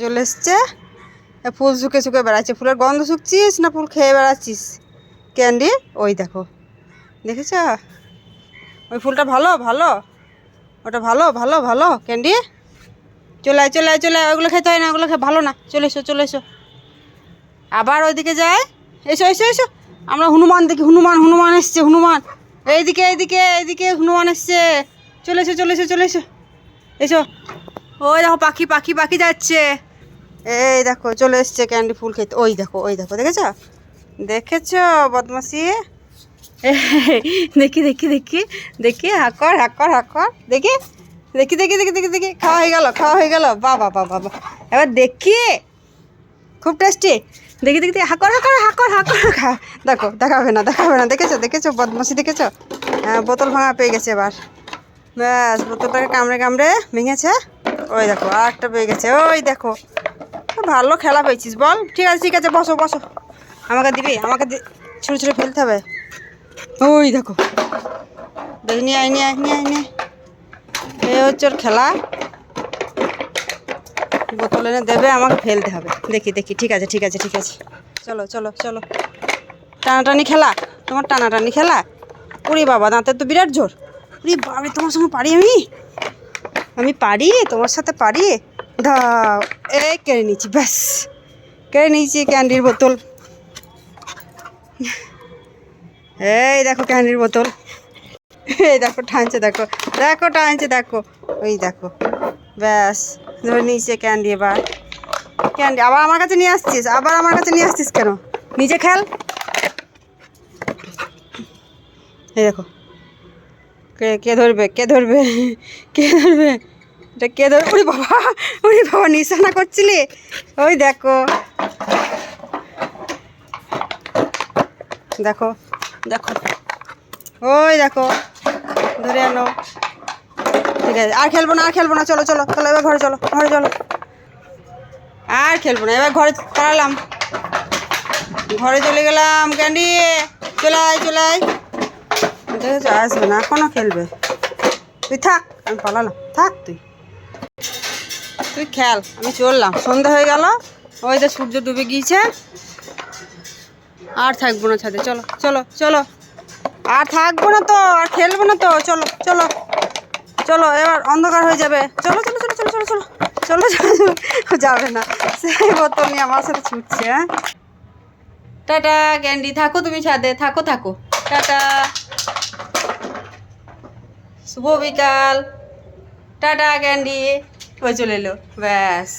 চলে এসছে। ফুল শুকে শুকে বেড়াচ্ছে। ফুলের গন্ধ শুকছিস না ফুল খেয়ে বেড়াচ্ছিস? ক্যান্ডি, ওই দেখো। দেখেছ? ওই ফুলটা ভালো ভালো। ওটা ভালো ভালো ভালো। ক্যান্ডি? চলে আয় চলে আয় চলে আয়। ওগুলো খেতে হয় না, ওগুলো খেয়ে ভালো না। চলে এসো চলে এসো। আবার ওইদিকে যায়। এসো এসো এসো। আমরা হনুমান দেখি। হনুমান হনুমান এসছে, হনুমান। এইদিকে এইদিকে এইদিকে হনুমান এসছে। চলে এসো চলে এসো চলে এসো। এসো। ওই দেখো, পাখি পাখি পাখি যাচ্ছে। এই দেখো চলে এসছে ক্যান্ডি ফুল খেতে ওই দেখো ওই দেখো দেখেছ দেখেছ বদমাসি দেখি দেখি দেখি দেখি হাকর হাকর হাকর দেখি দেখি দেখি দেখি দেখি দেখি খাওয়া হয়ে গেল খাওয়া হয়ে গেল বাবা বাবা বাবা এবার দেখি খুব টেস্টি দেখি দেখি হাকর হাকর হাকর হাকর খা দেখো দেখাবে না দেখাবে না দেখেছ দেখেছ বদমাসি দেখেছ হ্যাঁ, বোতল ভাঙা পেয়ে গেছে এবার ব্যাস বোতলটাকে কামড়ে কামড়ে ভেঙেছে ওই দেখো আর একটা পেয়ে গেছে ওই দেখো ভালো খেলা পেয়েছিস, বল। ঠিক আছে ঠিক আছে, বসো বসো। আমাকে দিবি? আমাকে ছুঁড়ে ছুঁড়ে ফেলতে হবে? ওই দেখো। দেখ, নিয়ে আয় নিয়ে আয় নিয়ে আয়, নিয়ে হচ্ছে ওর খেলা। বোতল এনে দেবে, আমাকে ফেলতে হবে। দেখি দেখি, ঠিক আছে ঠিক আছে ঠিক আছে। চলো চলো চলো। টানাটানি খেলা? তোমার টানাটানি খেলা? উরি বাবা, দাঁতের তো বিরাট জোর। উরি বাবা তোমার সঙ্গে পারি আমি? আমি পারি? তোমার সাথে পারি? দাও এই কেড়ে নিচ্ছি ব্যাস। কেড়ে নিয়েছি ক্যান্ডির বোতল। এই দেখো ক্যান্ডির বোতল। এই দেখো টানছে দেখো দেখো টানছে দেখো। ওই দেখো, ব্যাস, ধরে নিয়েছে ক্যান্ডি এবার। ক্যান্ডি, আবার আমার কাছে নিয়ে আসছিস? আবার আমার কাছে নিয়ে আসছিস কেন? নিজে খেল। এই দেখো, কে কে ধরবে কে ধরবে কে ধরবে? এটা কে ধরবে ওরে বাবা ওরে বাবা, নিশানা করছিলি? ওই দেখো। দেখো দেখো। ওই দেখো, ধরে আনো। ঠিক আছে, আর খেলব না, আর খেলব না, চলো চলো চলো, এবার ঘরে চলো ঘরে চলো। আর খেলব না, এবার ঘরে পালালাম ঘরে চলে গেলাম, ক্যান্ডি, চলে আয় চলে আয়। দেখেছ, আসবে না এখনও খেলবে। তুই থাক, আমি পালালাম, থাক তুই। তুই খেল আমি চললাম। সন্ধ্যা হয়ে গেল, ওই যে সূর্য ডুবে গিয়েছে। আর থাকব না ছাদে, চলো চলো চলো। আর থাকব না তো, আর খেলব না তো, চলো চলো। চলো, এবার অন্ধকার হয়ে যাবে। চলো চলো চলো চলো চলো চলো চলো চলো। চলো যাবে না। সেই বোতল নিয়ে আমার সাথে ছুটছে হ্যাঁ। টাটা ক্যান্ডি থাকো তুমি ছাদে, থাকো থাকো। টাটা। শুভ বিকাল। টাটা ক্যান্ডি ওই চলে এলো। ব্যাস।